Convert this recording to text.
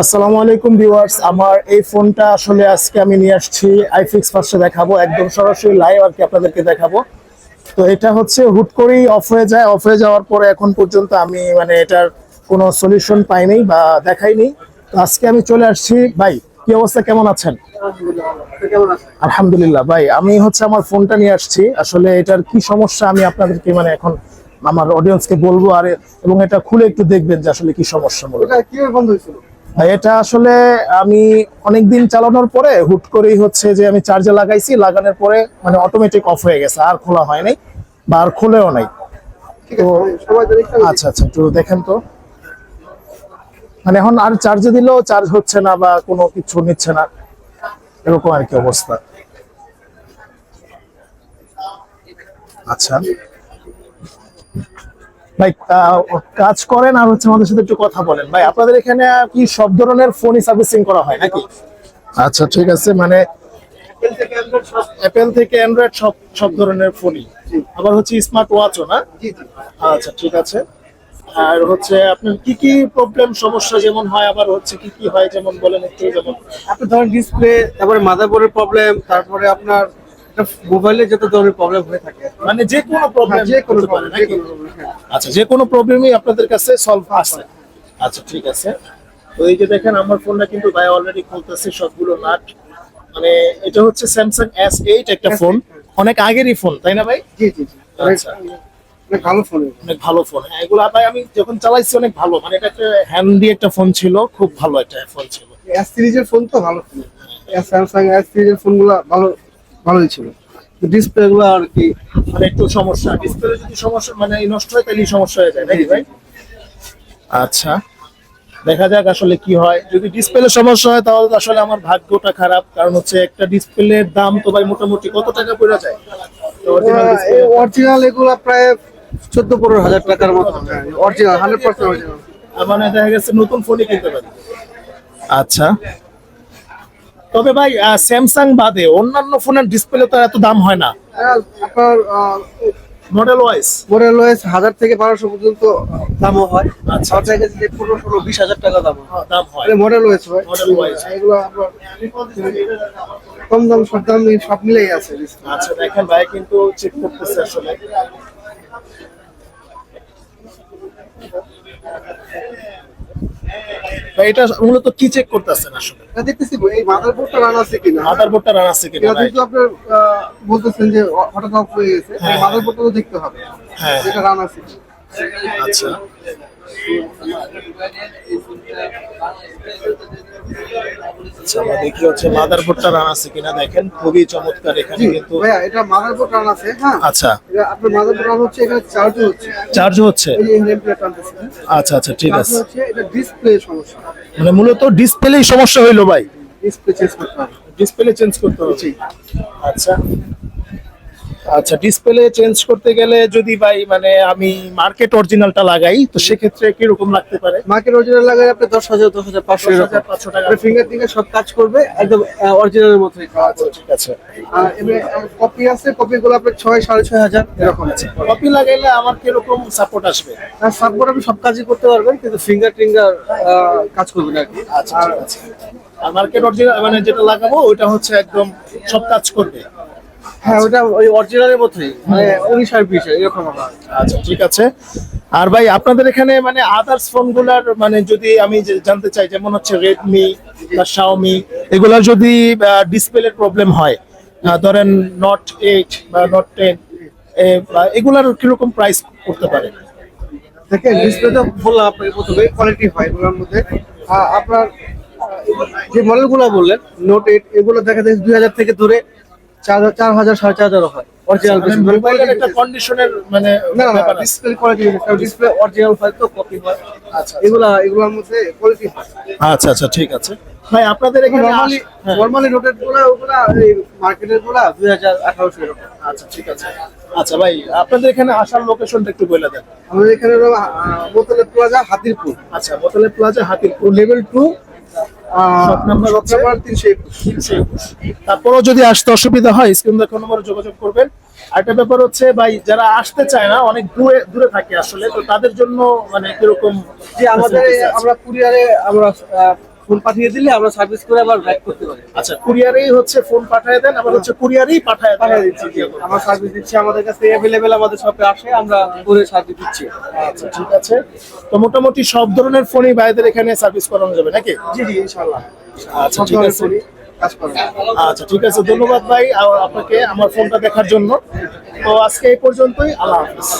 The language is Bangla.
আসসালামু আলাইকুম ভিউয়ার্স, আমার এই ফোনটা আসলে আজকে আমি নিয়ে আসছি আইফিক্স ফার্স্টে দেখাবো, একদম সরাসরি লাইভ আর কি আপনাদেরকে দেখাবো। তো এটা হচ্ছে হুট করেই অফ হয়ে যায় অফ হয়ে যাওয়ার পরে এখন পর্যন্ত আমি মানে এটার কোনো সলিউশন পাইনি বা দেখাইনি তো আজকে আমি চলে আসছি, ভাই, কি অবস্থা, কেমন আছেন? আলহামদুলিল্লাহ, ভাই, আমি হচ্ছে আমার ফোনটা নিয়ে আসছি। আসলে এটার কি সমস্যা আমি আপনাদেরকে মানে এখন আমার অডিয়েন্সকে বলব, আর এবং এটা খুলে একটু দেখবেন যে আসলে কি সমস্যা এটা কীভাবে বন্ধ হয়েছিল? এটা আসলে আমি অনেকদিন চালানোর পরে হুট করেই হচ্ছে যে আমি চার্জে লাগাইছি লাগানোর পরে মানে অটোমেটিক অফ হয়ে গেছে আর খোলা হয় নাই বা আর খুলেও নাই। আচ্ছা আচ্ছা একটু দেখেন তো। মানে এখন আর চার্জে দিলেও চার্জ হচ্ছে না বা কোনো কিছু নিচ্ছে না এরকম আর কি অবস্থা। আচ্ছা। ভাই কাজ করেন আর হচ্ছে আমাদের সাথে একটু কথা বলেন। ভাই আপনাদের এখানে কি সব ধরনের ফোনই সার্ভিসিং করা হয় নাকি? আচ্ছা ঠিক আছে মানে অ্যাপেল থেকে অ্যান্ড্রয়েড সব সব ধরনের ফোনই আবার হচ্ছে স্মার্ট ওয়াচও না আচ্ছা ঠিক আছে। আর হচ্ছে আপনার কি কি প্রবলেম সমস্যা যেমন হয় আবার হচ্ছে কি কি হয় যেমন বলেন একটু যেমন। আপনি ধরেন ডিসপ্লে তারপরে মাদারবোর্ডের প্রবলেম তারপরে আপনার মোবাইলে যত ধরনের প্রবলেম হয়ে থাকে মানে যে কোনো প্রবলেম হ্যাঁ, যে কোনো হ্যাঁ। আচ্ছা যে কোনো প্রবলেমই আপনাদের কাছে সলভ আছে। আচ্ছা ঠিক আছে। তো এই যে দেখেন আমার ফোনটা কিন্তু ভাই অলরেডি খুলতেছে সবগুলো নাট। মানে এটা হচ্ছে স্যামসাং এস এইট একটা ফোন অনেক আগেরই ফোন তাই না ভাই? জি জি জি। আচ্ছা। অনেক ভালো ফোন অনেক ভালো ফোন হ্যাঁ এগুলো আমি যখন চালাইছি অনেক ভালো। মানে এটা একটা হ্যান্ডি একটা ফোন ছিল খুব ভালো একটা ফোন ছিল। এস সিরিজের ফোন তো ভালো ফোন স্যামসাং এস সিরিজের ফোনগুলো ভালো ভালোই ছিল। ডিসপ্লে গুলো আর কি মানে একটু সমস্যা। ডিসপ্লে যদি সমস্যা মানে এই নষ্ট হয় তাহলে সমস্যা হয়ে যায় নাকি ভাই? আচ্ছা। দেখা যাক আসলে কি হয়। যদি ডিসপ্লে সমস্যা হয় তাহলে আসলে আমার ভাগ্যটা খারাপ। কারণ হচ্ছে একটা ডিসপ্লের দাম তো ভাই মোটামুটি কত টাকা পড়ে যায়? তো অরিজিনাল এগুলা প্রায় চোদ্দ পনেরো হাজার টাকার মতো অরিজিনাল হান্ড্রেড পার্সেন্ট মানে দেখা গেছে নতুন ফোনই কিনতে পারি। আচ্ছা। তবে ভাই স্যামসাং বাদে অন্যান্য ফোনের ডিসপ্লে তো এত দাম হয় না। আপনার মডেল ওয়াইজ মডেল ওয়েস হাজার থেকে বারোশো পর্যন্ত দামও হয়। আচ্ছা। আমার দেখা যে পনেরো ষোলো বিশ হাজার টাকা দাম হয়। দাম হয়। মডেল ওয়েস হয় Model wise। এগুলো আপনার কম দাম সব দাম সব মিলেই আছে। আচ্ছা দেখেন ভাই কিন্তু চেক করতেছে আসলে। এটা মূলত কি চেক করতেছেন আসলে দেখতেছি এই মাদারবোর্ডটা রান আছে কিনা মাদারবোর্ডটা রান আছে কিনা এটা? যেহেতু আপনার আহ, বলতেছেন যে হঠাৎ অফ হয়ে গেছে হ্যাঁ। মাদারবোর্ডটা তো দেখতে হবে হ্যাঁ। যেটা রান আছে। আচ্ছা আচ্ছা আমরা দেখি হচ্ছে মাদারবোর্ডটা রান আছে কিনা দেখেন। খুবই চমৎকার এখানে কিন্তু ভাইয়া এটা মাদারবোর্ড রান আছে হ্যাঁ। আচ্ছা। আপনার মাদারবোর্ড রান হচ্ছে এখানে হচ্ছে। চার্জ হচ্ছে? এই যে এখানে প্লেট টানতেছে আচ্ছা আচ্ছা ঠিক আছে। এটা ডিসপ্লে সমস্যা। মানে মূলত ডিসপ্লেই সমস্যা হইল ভাই। ডিসপ্লে চেঞ্জ করতে হবে। ডিসপ্লে চেঞ্জ করতে হবে। আচ্ছা। আচ্ছা ডিসপ্লে চেঞ্জ করতে গেলে যদি ভাই মানে আমি মার্কেট অরিজিনালটা লাগাই তো সেক্ষেত্রে কীরকম লাগতে পারে? মার্কেট অরিজিনাল লাগালে আপনি দশ হাজার দশ হাজার পাঁচশো 10,500 টাকা। ফিঙ্গার টিঙ্গার সব কাজ করবে একদম অরিজিনালের মতোই। আচ্ছা ঠিক আছে। আর এমনি কপি আছে কপি গুলো আপনার ছয় সাড়ে ছয় হাজার এরকম। আছে কপি লাগাইলে আমার কীরকম সাপোর্ট আসবে? সাপোর্ট আপনি সব কাজই করতে পারবেন কিন্তু ফিঙ্গার টিঙ্গার কাজ করবে না আর কি। আচ্ছা আর মার্কেট অরিজিনাল মানে যেটা লাগাবো ওটা হচ্ছে একদম সব কাজ করবে। হ্যাঁ ওটা ওই অরিজিনালের মতোই মানে উনিশ আর বিশ এরকম আচ্ছা ঠিক আছে। আর ভাই আপনাদের এখানে মানে আদার্স ফোনগুলার মানে যদি আমি যে- জানতে চাই যেমন হচ্ছে রেডমি বা শাওমি এগুলার যদি ডিসপ্লের প্রবলেম হয় ধরেন নট এইট বা নট টেন এগুলার কীরকম প্রাইস করতে পারে? দেখেন ডিসপ্লে তো বললাম আপনাকে প্রথমে কোয়ালিটি হয় এগুলোর মধ্যে। আপনার যে মডেলগুলো বললেন নোট এইট এগুলো দেখা যায় দুই হাজার থেকে ধরে চার হাজার সাড়ে চার হাজারও হয়। অরিজিনাল আচ্ছা, মানে একটা কন্ডিশনের মানে না না ডিসপ্লে কোয়ালিটি ডিসপ্লে অরিজিনাল আচ্ছা ঠিক আছে। আপনাদের এখানে হ্যাঁ। আচ্ছা, আচ্ছা ভাই আপনাদের এখানে আসার লোকেশনটা একটু বলে দেন। আমাদের এখানে বোতলে প্লাজা হাতিরপুর। আচ্ছা বোতলে প্লাজা হাতিরপুর। লেভেল টু তারপরেও যদি আসতে অসুবিধা হয় স্ক্রিন দেখো নম্বরে যোগাযোগ করবেন। আরেকটা ব্যাপার হচ্ছে ভাই যারা আসতে চায় না অনেক দূরে দূরে থাকে আসলে তো তাদের জন্য মানে কীরকম যে আমাদের আমরা কুরিয়ারে আমরা ফোন পাঠিয়ে দিলে আমরা সার্ভিস করে আবার ব্যাক করতে পারি। আচ্ছা কুরিয়ারেই হচ্ছে ফোন পাঠিয়ে দেন আবার হচ্ছে কুরিয়ারেই পাঠায় পাঠিয়ে দিচ্ছি। আমরা সার্ভিস দিচ্ছি আমাদের কাছে অ্যাভেলেবেল আমাদের শপে আসে আমরা করে সার্ভিস দিচ্ছি। আচ্ছা ঠিক আছে। তো মোটামুটি সব ধরনের ফোনই ভাইদের এখানে সার্ভিস করানো যাবে নাকি? জি জি ইনশাআল্লাহ। আচ্ছা ঠিক আছে। আচ্ছা ঠিক আছে। ধন্যবাদ ভাই আপনাকে আমার ফোনটা দেখার জন্য। তো আজকে এই পর্যন্তই আল্লাহ হাফিজ।